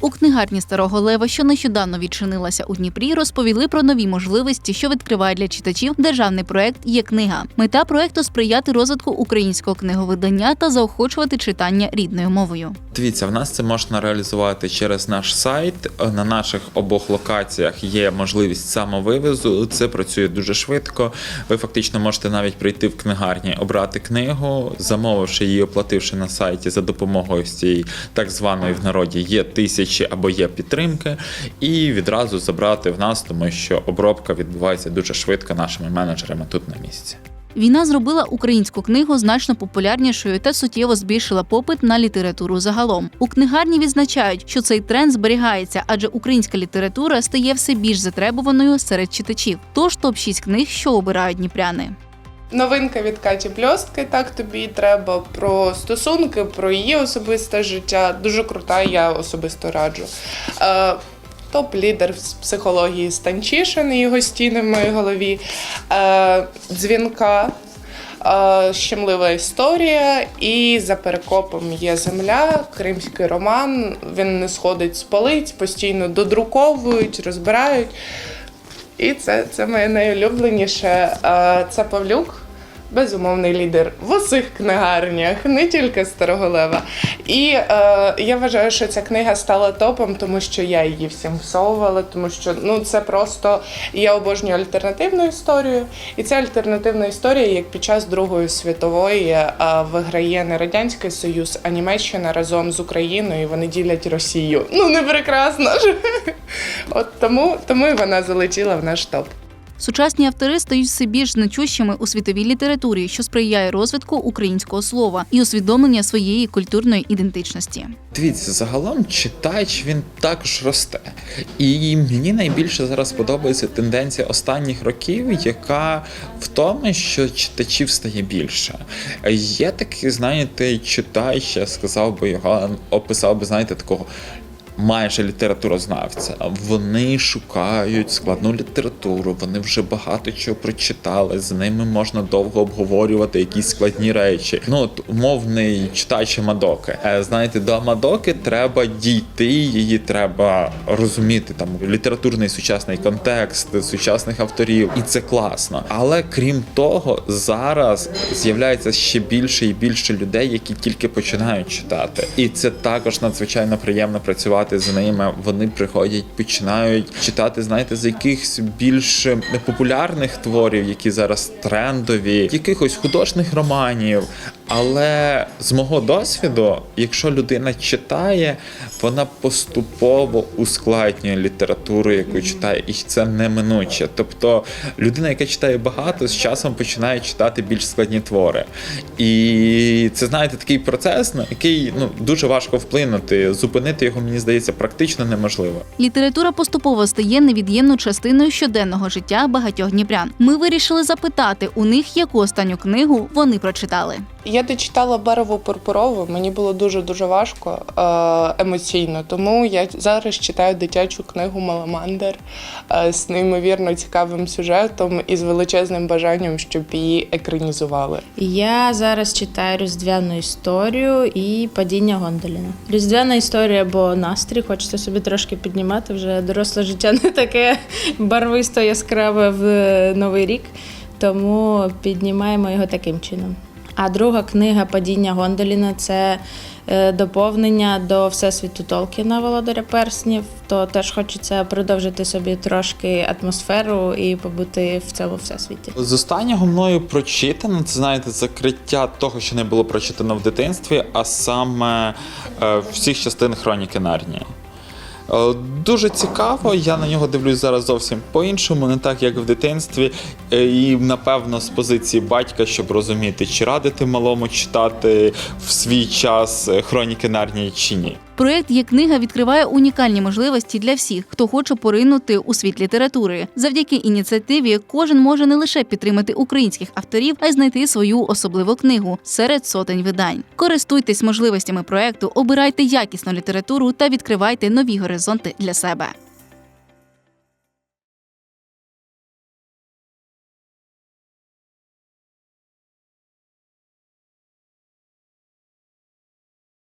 У книгарні Старого Лева, що нещодавно відчинилася у Дніпрі, розповіли про нові можливості, що відкриває для читачів державний проект Є книга. Мета проекту сприяти розвитку українського книговидання та заохочувати читання рідною мовою. Дивіться, в нас це можна реалізувати через наш сайт. На наших обох локаціях є можливість самовивезу. Це працює дуже швидко. Ви фактично можете навіть прийти в книгарні, обрати книгу, замовивши її, оплативши на сайті за допомогою цієї так званої в народі є тисячі або є підтримки, і відразу забрати в нас, тому що обробка відбувається дуже швидко нашими менеджерами тут на місці. Війна зробила українську книгу значно популярнішою та суттєво збільшила попит на літературу загалом. У книгарні відзначають, що цей тренд зберігається, адже українська література стає все більш затребуваною серед читачів. Тож топ 6 книг, що обирають дніпряни. Новинка від Каті Бльостки, так тобі треба про стосунки, про її особисте життя. Дуже крута, я особисто раджу. Е, Топ-лідер з психології Станчишин і його стіни в моїй голові. Е, дзвінка. е, Щемлива історія, і за перекопом є земля, кримський роман. Він не сходить з полиць, постійно додруковують, розбирають. І це, це моє найулюбленіше. Це Павлюк, безумовний лідер в усіх книгарнях, не тільки Старого Лева. І е, я вважаю, що ця книга стала топом, тому що я її всім всовувала, тому що ну це просто я обожнюю альтернативну історію. І ця альтернативна історія, як під час Другої світової е, виграє не Радянський Союз, а Німеччина разом з Україною. Вони ділять Росію. Ну не прекрасно ж. От тому, тому і вона залетіла в наш топ. Сучасні автори стають все більш значущими у світовій літературі, що сприяє розвитку українського слова і усвідомлення своєї культурної ідентичності. Дивіться, загалом читач він також росте. І мені найбільше зараз подобається тенденція останніх років, яка в тому, що читачів стає більше. Є такий, знаєте, читач, я сказав би його, описав би, знаєте, такого. Майже літературознавця. Вони шукають складну літературу, вони вже багато чого прочитали. З ними можна довго обговорювати якісь складні речі. Ну от умовний читач Мадоки. Е, Знаєте, до Мадоки треба дійти, її треба розуміти там літературний сучасний контекст, сучасних авторів, і це класно. Але крім того, зараз з'являється ще більше і більше людей, які тільки починають читати, і це також надзвичайно приємно працювати з ними. Вони приходять, починають читати, знаєте, з якихось більш популярних творів, які зараз трендові, якихось художніх романів. Але з мого досвіду, якщо людина читає, вона поступово ускладнює літературу, яку читає, і це неминуче. Тобто людина, яка читає багато, з часом починає читати більш складні твори. І це, знаєте, такий процес, на який ну дуже важко вплинути. Зупинити його, мені здається, практично неможливо. Література поступово стає невід'ємною частиною щоденного життя багатьох дніпрян. Ми вирішили запитати у них, яку останню книгу вони прочитали. Я дочитала Береву Пурпурову, мені було дуже дуже важко е, емоційно. Тому я зараз читаю дитячу книгу Маламандер е, з неймовірно цікавим сюжетом і з величезним бажанням, щоб її екранізували. Я зараз читаю різдвяну історію і падіння Гондоліна. Різдвяна історія, бо настрій хочеться собі трошки піднімати. Вже доросле життя не таке барвисто яскраве в новий рік, тому піднімаємо його таким чином. А друга книга Падіння Гондоліна це е, доповнення до Всесвіту Толкіна Володаря Перснів. То теж хочеться продовжити собі трошки атмосферу і побути в цьому всесвіті. З останнього мною прочитано, це знаєте, закриття того, що не було прочитано в дитинстві, а саме е, всіх частин хроніки Нарнії. Е, Дуже цікаво, я на нього дивлюсь зараз зовсім по-іншому, не так як в дитинстві. Е, І напевно з позиції батька, щоб розуміти, чи радити малому читати в свій час е, хроніки Нарнії чи ні. Проект є книга відкриває унікальні можливості для всіх, хто хоче поринути у світ літератури. Завдяки ініціативі кожен може не лише підтримати українських авторів, а й знайти свою особливу книгу серед сотень видань. Користуйтесь можливостями проекту, обирайте якісну літературу та відкривайте нові горизонти для себе.